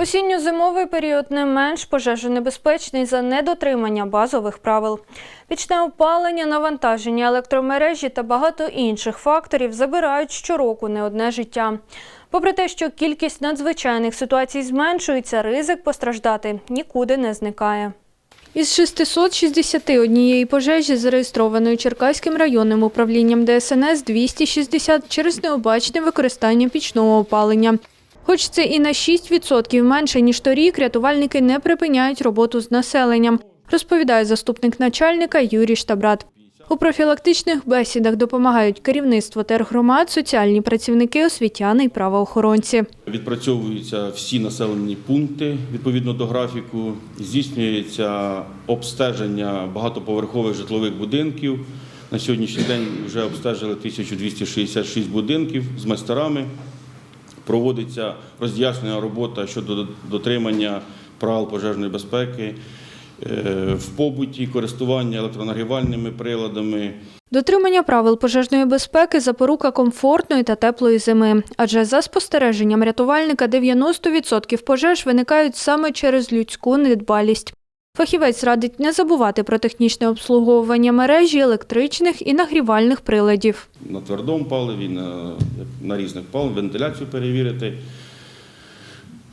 Осінньо-зимовий період не менш пожежонебезпечний за недотримання базових правил. Пічне опалення, навантаження електромережі та багато інших факторів забирають щороку не одне життя. Попри те, що кількість надзвичайних ситуацій зменшується, ризик постраждати нікуди не зникає. Із 661 пожежі, зареєстрованої Черкаським районним управлінням ДСНС, 260 через необачне використання пічного опалення. Хоч це і на 6% менше, ніж торік, рятувальники не припиняють роботу з населенням, розповідає заступник начальника Юрій Штабрат. У профілактичних бесідах допомагають керівництво тергромад, соціальні працівники, освітяни і правоохоронці. Відпрацьовуються всі населені пункти відповідно до графіку. Здійснюється обстеження багатоповерхових житлових будинків. На сьогоднішній день вже обстежили 1266 будинків з майстерами. Проводиться роз'яснена робота щодо дотримання правил пожежної безпеки е, в побуті, користування електронагрівальними приладами. Дотримання правил пожежної безпеки – запорука комфортної та теплої зими. Адже за спостереженням рятувальника 90% пожеж виникають саме через людську недбалість. Фахівець радить не забувати про технічне обслуговування мережі, електричних і нагрівальних приладів. на твердому паливі, на, на різних паливах, вентиляцію перевірити.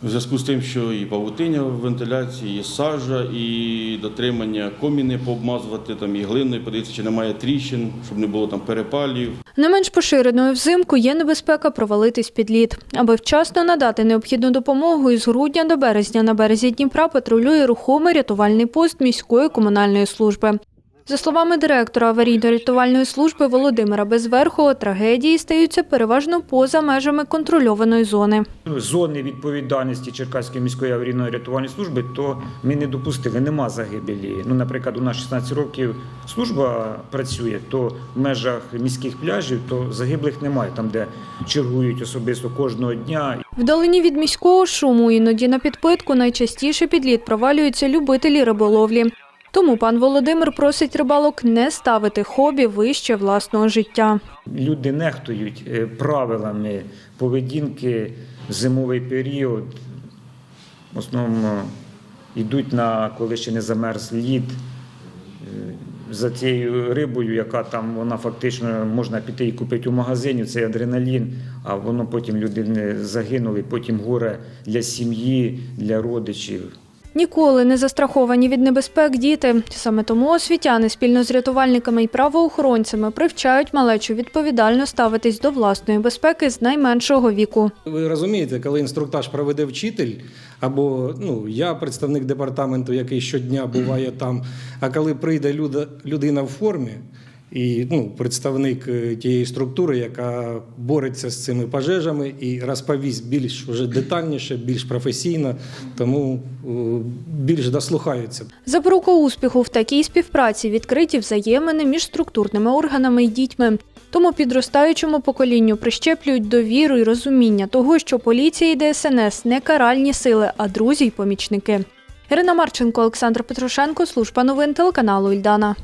В зв'язку з тим, що і павутиння в вентиляції, і сажа, і дотримання коміни пообмазувати, там, і глиною, подивитися, чи немає тріщин, щоб не було там перепалів. Не менш поширеною взимку є небезпека провалитись під лід. Аби вчасно надати необхідну допомогу, із грудня до березня на березі Дніпра патрулює рухомий рятувальний пост міської комунальної служби. За словами директора аварійно-рятувальної служби Володимира Безверхова, трагедії стаються переважно поза межами контрольованої зони. зони відповідальності Черкаської міської аварійної рятувальної служби, то ми не допустили, нема загибелі. Ну, наприклад, у нас 16 років служба працює, то в межах міських пляжів то загиблих немає, там де чергують особисто кожного дня. Вдалині від міського шуму, іноді на підпитку, найчастіше під лід провалюються любителі риболовлі. Тому пан Володимир просить рибалок не ставити хобі вище власного життя. Люди нехтують е, правилами поведінки в зимовий період. В основному йдуть на коли ще не замерз лід. е, За цією рибою, яка там вона фактично можна піти і купити у магазині, цей адреналін, а воно потім люди загинули, потім горе для сім'ї, для родичів. Ніколи не застраховані від небезпек діти. Саме тому освітяни спільно з рятувальниками і правоохоронцями привчають малечу відповідально ставитись до власної безпеки з найменшого віку. Ви розумієте, коли інструктаж проведе вчитель, або ну я представник департаменту, який щодня буває там. А коли прийде люда, людина в формі, і ну, представник е, тієї структури, яка бореться з цими пожежами і розповість більш вже детальніше, більш професійно, тому е, більш дослухаються. Запорука успіху в такій співпраці відкриті взаємини між структурними органами і дітьми. Тому підростаючому поколінню прищеплюють довіру і розуміння того, що поліція і ДСНС не каральні сили, а друзі й помічники. Ірина Марченко, Олександр Петрушенко, служба новин телеканалу Ільдана.